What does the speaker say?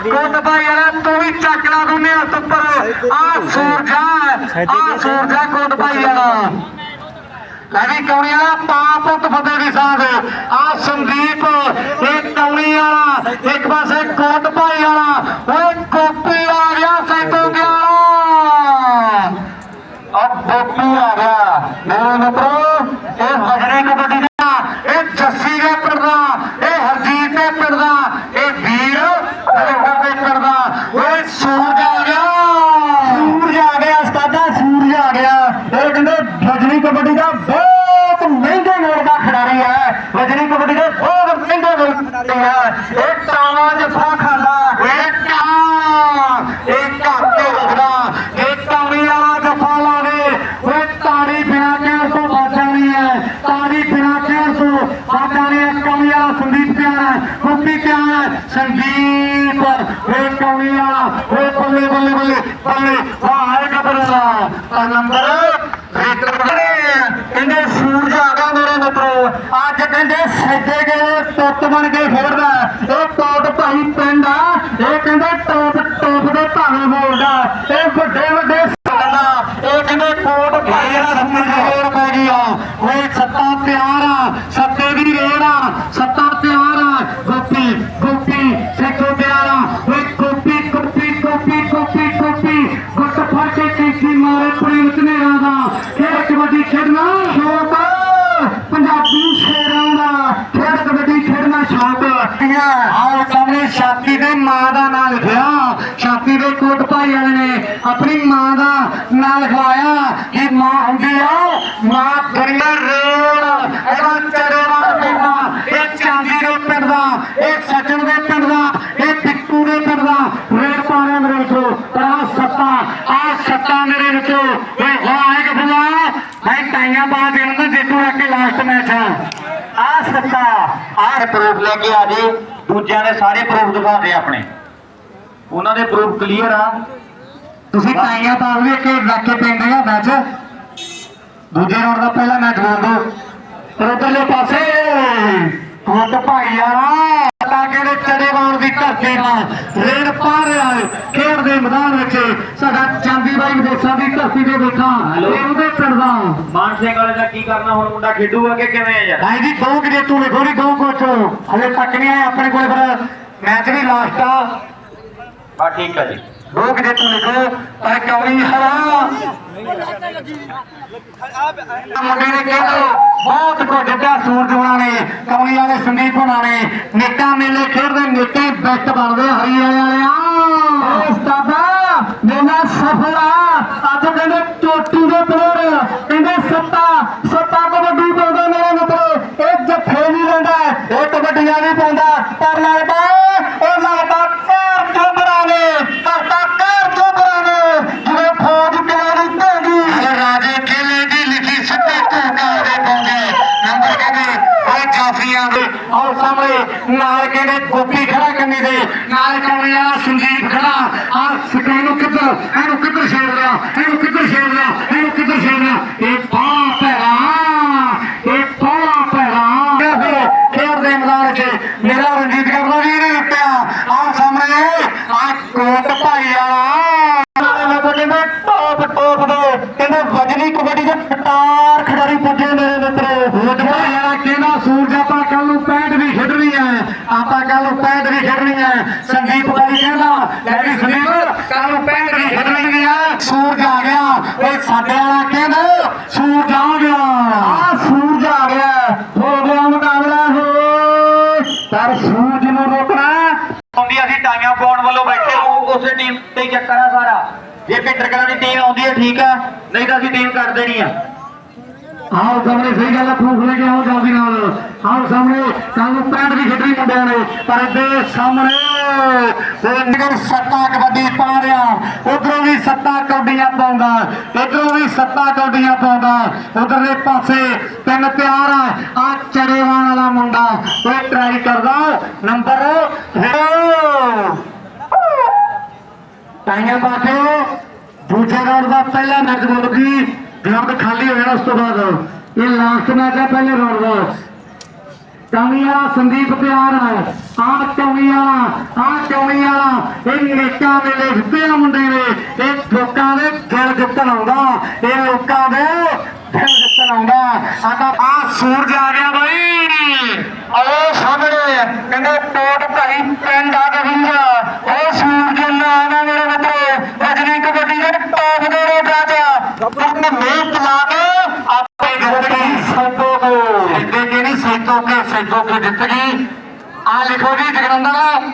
COTPA ਯਾਰ? ਤੂੰ ਵੀ ਚੱਕ ਲਾ ਦੁਨੇ ਹੱਥ ਉੱਪਰ। ਆ। ਸੂਰਜਾ ਆ ਸੂਰਜਾ ਕੋਟਪਾ ਯਾਰ ਲੈ ਵੀ ਕੌਣੀ ਵਾਲਾ ਪਾ ਪੁੱਤ ਫਤਿਹ ਦੀ ਸਾਧ ਆ ਸੰਦੀਪ ਇਹ ਕੌਣੀ ਵਾਲਾ। ਇੱਕ ਪਾਸੇ ਕੋਟ ਭਾਈ ਵਾਲਾ ਓਏ ਕੋਪੀ ਆ ਗਿਆ ਸੈਤੋ ਗਿਆ ਅਬ ਬੱਪੂ ਆ ਗਿਆ ਮੇਰੇ ਮਿੱਤਰੋ ਇਹ ਵਜਰੇ ਕਬੱਡੀ ਦਾ ਇਹ ਜੱਸੀ ਦੇ ਪਿੰਡ ਦਾ ਇਹ ਹਰਜੀਤ ਦੇ ਪਿੰਡ ਦਾ ਇਹ ਵੀਰ ਹਰਿੰਦਰ ਦੇ ਪਿੰਡ ਦਾ ਓਏ ਸੂਰਜ ਆ ਗਿਆ ਸੂਰਜ ਆ ਗਿਆ ਉਸਤਾਦਾ ਸੂਰਜ ਆ ਗਿਆ ਇਹ ਕਹਿੰਦੇ ਵਜਰੀ ਕਬੱਡੀ ਦਾ ਬਹੁਤ ਮਹਿੰਗੇ ਮੋੜ ਦਾ ਖਿਡਾਰੀ ਹੈ ਵਜਰੀ ਕਬੱਡੀ ਦੇ ਬਹੁਤ ਮਹਿੰਗੇ ਮੋੜ ਦਾ ਖਿਡਾਰੀ ਹੈ ਇਹ ਕਾਲਾ ਜਫਾ ਖਾਂਦਾ ਇਹ ਕਾਂ ਇਹ ਘਰ ਤੇ ਰੁਕਦਾ ਇਹ ਕਾਲੀ ਵਾਲਾ ਜਫਾ ਲਾਵੇ ਓਏ ਤਾੜੀ ਬਿਨਾ ਕਹਿਣ ਤੋਂ ਬਾਜਾਣੀ ਹੈ ਤਾੜੀ ਬਿਨਾ ਕਹਿਣ ਤੋਂ ਬਾਜਾਣੀ ਹੈ ਕਾਲੀ ਵਾਲਾ ਸੰਦੀਪ ਪਿਆਰਾ ਹੈ। ਗੁੱਪੀ ਹੈ ਸੰਦੀਪ ਓਏ ਕਾਲੀ ਵਾਲਾ ਬੱਲੇ ਬੱਲੇ ਬੱਲੇ। ਬੱਲੇ। ਵਾਹ ਹੈ ਕਬਰਾਂ ਨੰਬਰ ਕਹਿੰਦੇ, ਸੂਰਜ ਆ ਗਿਆ ਮੇਰੇ ਮਿੱਤਰੋ। ਅੱਜ ਕਹਿੰਦੇ, ਸੱਜੇ ਗਏ ਟੁੱਟ ਬਣ ਕੇ ਖੇਡਦਾ। ਇਹ ਟੋਟ ਭਾਈ ਪਿੰਡ ਆ। ਇਹ ਕਹਿੰਦੇ, ਟੋਪ ਟੋਪ ਦੇ ਭਾਵੇਂ ਬੋਲਦਾ। ਇਹ ਵੱਡੇ ਵੱਡੇ ਸੱਜਣਾ ਇਹ ਕਹਿੰਦੇ, ਕੋਟ ਭਾਈ ਦਾ ਸਮਝ ਹੋਰ ਪੈ ਗਿਆ। ਆ ਸੱਤਾ ਪਿਆਰ ਸ਼ੌਕ ਪੰਜਾਬੀ ਸ਼ੇਰਾਂ ਦਾ, ਖੇਡ ਕਬੱਡੀ ਖੇਡਣਾ ਸ਼ੌਕ ਆਓ ਸਾਹਮਣੇ ਛਾਤੀ ਦੇ ਮਾਂ ਦਾ ਨਾਂ ਲਿਖਿਆ। ਛਾਤੀ ਦੇ ਕੋਟ ਭਾਈ ਵਾਲੇ ਨੇ ਆਪਣੀ ਮਾਂ ਦਾ ਨਾਂ ਲਿਖਵਾਇਆ ਕਿ ਮਾਂ ਹੁੰਦੀ ਆ, ਮਾਂ ਦੁਨੀਆ ਰੇੜ ਇਹਦਾ ਚੜੇਵਾਲ ਪਿੰਡ ਇਹ ਚਾਂਦੀ ਦੇ ਪਿੰਡ ਦਾ, ਇਹ ਸੱਜਣ ਦੇ ਪਿੰਡ ਦਾ ਇਹ ਟਿੱਕੂ ਦੇ ਪਿੰਡ ਦਾ ਰੇੜ ਪਾਣੇ ਮੇਰੇ ਵਿੱਚੋਂ ਪਰ ਆਹ ਸੱਤਾ ਆ ਸੱਤਾ ਮੇਰੇ ਵਿੱਚੋਂ ਓਏ ਵਾਹ ਇੱਕ ਬੁਲਾ ਮੈਂ ਟਾਈਆਂ ਬਾਅਦ ਦੇਣਾ ਜੇਤੂ ਰੱਖ ਕੇ ਲਾਸਟ ਮੈਚ ਆ ਸੱਤਾ, ਆਹ ਪ੍ਰੂਫ ਲੈ ਕੇ ਆ ਜੇ ਦੂਜਿਆਂ ਦੇ ਸਾਰੇ ਪ੍ਰੂਫ ਦਿਖਾ ਦੇ ਆਪਣੇ। ਉਹਨਾਂ ਦੇ ਪ੍ਰੂਫ ਕਲੀਅਰ ਆ। ਤੁਸੀਂ ਟਾਈਆਂ ਤਾਂ ਵੀ ਕੇ ਰੱਖ ਕੇ ਪੈਂਦੇ ਆ ਮੈਚ। ਦੂਜੇ ਰਾਉਂਡ ਦਾ ਪਹਿਲਾ ਮੈਚ ਬੋਲ ਦੋ ਪਰ ਉਧਰਲੇ ਪਾਸੇ ਕੁੱਟ ਭਾਈ ਯਾਰਾ ਤਾਂ ਕਹਿੰਦੇ ਚੜੇਵਾਲ ਦੀ ਧਰਤੀ ਨਾਲ। ਰੇਡ ਪਾ ਖੇਡ ਦੇ ਮੈਦਾਨ ਵਿੱਚ ਸਾਡਾ ਚਾਂਦੀ ਬਾਈ ਵਿਦੇਸ਼ਾਂ ਦੀ ਧਰਤੀ ਤੇ ਬੈਠਾ ਇਹ ਉਹਦੇ ਪਿੰਡ ਦਾ। ਮਾਨ ਸਿੰਘ ਵਾਲੇ ਦਾ ਕੀ ਕਰਨਾ ਹੁਣ ਮੁੰਡਾ ਖੇਡੂਗਾ ਕਿ ਕਿਵੇਂ ਆ ਯਾਰ? ਭਾਈ ਜੀ ਦੋ ਕਿ ਜੇਤੂ ਲਿਖੋ ਨਹੀਂ ਦੋ ਕੋਚ ਹਲੇ ਤੱਕ ਨਹੀਂ ਆਏ ਆਪਣੇ ਕੋਲ ਫਿਰ ਮੈਚ ਵੀ ਲਾਸਟ ਆ। ਬਾ ਠੀਕ ਆ ਜੀ। ਦੋ ਕਿ ਜੇਤੂ ਲਿਖੋ ਪਰ ਕੌਣੀ ਹਰਾ ਮੁੰਡੇ ਨੇ ਕਹਿੰਦੇ ਬਹੁਤ ਕੋ ਜਿੱਦਾਂ ਸੂਰਜ ਹੋਣਾ ਨੇ ਕੌਣੀ ਵਾਲੇ ਸੰਦੀਪ ਹੋਣਾ ਨੇ। ਨੇਕਾ ਮੇਲੇ ਖੇਡਦੇ ਨੇਕੇ ਬੈਸਟ ਬਣਦੇ ਹਰੀ ਵਾਲੇ ਵਾਲਿਆ। ਉਸਤਾਦਾ ਮੇਲਾ ਸਫਲ। ਆ ਅੱਜ ਕਹਿੰਦੇ ਚੋਟੀ ਦੇ ਪਲੇਅਰ ਕਹਿੰਦੇ ਸੱਤਾ ਸੱਤਾ ਕਬੱਡੀ ਪਾਉਂਦਾ ਮੇਰੇ ਮਿੱਤਰ। ਇਹ ਜੱਫੇ ਨਹੀਂ ਲੈਂਦਾ, ਇਹ ਕਬੱਡੀਆਂ ਨਹੀਂ ਪਾਉਂਦਾ। ਦੇ ਆਓ ਸਾਹਮਣੇ ਨਾਲ ਕਹਿੰਦੇ ਗੋਪੀ ਖੜਾ ਕੰਨੀ ਦੇ, ਨਾਲ ਕਹਿੰਦੇ ਆ ਸੰਜੀਤ ਖੜਾ। ਆ ਸਕੈਨ ਨੂੰ ਕਿੱਧਰ, ਇਹਨੂੰ ਕਿੱਧਰ ਛੇੜ ਲਿਆ ਇਹਨੂੰ ਕਿੱਧਰ ਛੇੜ ਲਿਆ ਇਹਨੂੰ ਕਿੱਧਰ ਛੇੜ ਲਿਆ ਇਹ ਬਾਹ ਪੈਰਾ ਇਹ ਬਾਹ ਪੈਰਾ ਖੇਡ ਦੇ ਮੈਦਾਨ 'ਚ ਮੇਰਾ ਰਣਜੀਤ ਕਰਦਾ ਵੀ ਨਹੀਂ ਲੁੱਟਿਆ ਆ ਸਾਹਮਣੇ ਆ ਕੋਟ ਭਾਈ ਵਾਲਾ ਮੈਂ ਤਾਂ ਕਹਿੰਦਾ ਟੌਪ ਟੌਪ ਦੇ ਕਹਿੰਦੇ ਵਜਨੀ ਕਬੱਡੀ ਦੇ ਪਟਾਰ ਖਿਡਾਰੀ ਪੁੱਜੇ ਮੇਰੇ ਮਿੱਤਰੋ ਹੋਟ ਭਾਈ ਵਾਲਾ ਕਹਿੰਦਾ ਸੂਰਜ ਆਪਾਂ ਕੱਲ ਨੂੰ 65 ਵੀ ਖੇਡਣੀ ਹੈ। ਆਪਾਂ ਕੱਲ ਨੂੰ 65 ਵੀ ਖੇਡਣੀ ਹੈ। ਸੰਦੀਪ ਬਾਈ ਕਹਿੰਦਾ ਲੈ ਵੀ ਸੰਦੀਪ ਕੱਲ ਨੂੰ 65 ਵੀ ਖੇਡਣੀ ਹੈ ਸੂਰਜ ਆ ਗਿਆ। ਓਏ ਸਾਡੇ ਵਾਲਾ ਕਹਿੰਦਾ, ਸੂਰਜ ਆ ਗਿਆ। ਆ ਸੂਰਜ ਆ ਗਿਆ। ਹੋ ਗਿਆ ਮੁਕਾਬਲਾ, ਹੋ। ਪਰ ਸੂਰਜ ਨੂੰ ਰੋਕਣਾ ਆਉਂਦੀ ਅਸੀਂ ਟਾਈਆਂ ਪਾਉਣ ਵੱਲੋਂ ਬੈਠੇ ਉਹ ਉਸੇ ਟੀਮ ਤੇ ਚੱਕਰ ਆ ਸਾਰਾ। ਜੇ ਪਿੰਡਰ ਕਲਾਂ ਦੀ ਟੀਮ ਆਉਂਦੀ ਹੈ, ਠੀਕ ਆ। ਨਹੀਂ ਤਾਂ ਅਸੀਂ ਟੀਮ ਕਰ ਦੇਣੀ ਆ। ਆਓ ਸਾਹਮਣੇ ਸਹੀ ਗੱਲ ਆ ਪ੍ਰੂਫ ਲੈ ਕੇ ਆਓ ਜਲਦੀ ਨਾਲ। ਆਓ ਸਾਹਮਣੇ ਕੱਲ ਨੂੰ ਪੈਂਟ ਵੀ ਖੇਡਣੀ ਮੁੰਡਿਆਂ ਨੇ, ਪਰ ਦੇ ਸਾਹਮਣੇ ਉਹ ਨਿਗਰ ਸੱਤਾ ਕਬੱਡੀ ਪਾ ਰਿਹਾ। ਉਧਰੋਂ ਵੀ ਸੱਤਾ ਕੌਡੀਆਂ ਪਾਉਂਦਾ, ਇਧਰੋਂ ਵੀ ਸੱਤਾ ਕੌਡੀਆਂ ਪਾਉਂਦਾ। ਉਧਰਲੇ ਪਾਸੇ ਤਿੰਨ ਪਿਆਰ ਆ ਆ ਚੜੇਵਾਨ ਵਾਲਾ ਮੁੰਡਾ, ਉਹ ਟਰਾਈ ਕਰਦਾ ਨੰਬਰ ਟਾਈਆਂ ਪਾ ਕੇ ਦੂਜੇ ਰਾਉਂਡ ਦਾ ਪਹਿਲਾ ਮੈਚ ਮੁੱਕ ਗਈ। ਗਰਾਊਂਡ ਖਾਲੀ ਹੋ ਜਾਣਾ ਉਸ ਤੋਂ ਬਾਅਦ। ਇਹ ਲਾਸਟ ਮੈਚ ਹੈ ਪਹਿਲੇ ਰਾਉਂਡ ਦਾ। ਕਾਮੀਆ ਸੰਦੀਪ ਪਿਆਰ ਹੈ ਆ ਚੌਣੀ ਵਾਲਾ ਆ ਚੌਣੀ ਵਾਲਾ। ਇਹ ਨੇਕਾਂ ਵੇਲੇ ਦਿੱਤੇ ਆ ਮੁੰਡੇ ਨੇ। ਇਹ ਲੋਕਾਂ ਦੇ ਦਿਲ ਜਿੱਤਣ ਆਉਂਦਾ ਇਹ ਲੋਕਾਂ ਦੇ ਦਿਲ ਜਿੱਤਣ ਆਉਂਦਾ ਆਂਦਾ ਆ ਸੂਰਜ ਆ ਗਿਆ ਬਾਈ ਆਓ ਸਾਹਮਣੇ ਕਹਿੰਦੇ ਟੋਟ ਭਾਈ ਪਿੰਡ ਆ ਗਵਿੰਦਾ ਉਹ ਸੂਰਜ ਨਾ ਆਣਾ ਮੇਰੇ ਮਿੱਤਰੋ ਰਜਨੀ ਕਬੱਡੀ ਦੇ ਟੌਪ ਦੇ ਰਾਜਾ ਲਾ ਕੇ ਆਪੇ ਜਿੱਤਣੀ ਸੈਦੋ ਕੋ। ਸਿੱਧੇ ਕੇ ਨਹੀਂ ਸੈਦੋ ਕੇ ਸੈਦੋ ਕੇ ਜਿੱਤ ਗਈ। ਆ ਲਿਖੋ ਜੀ ਜਗਨੰਦਨ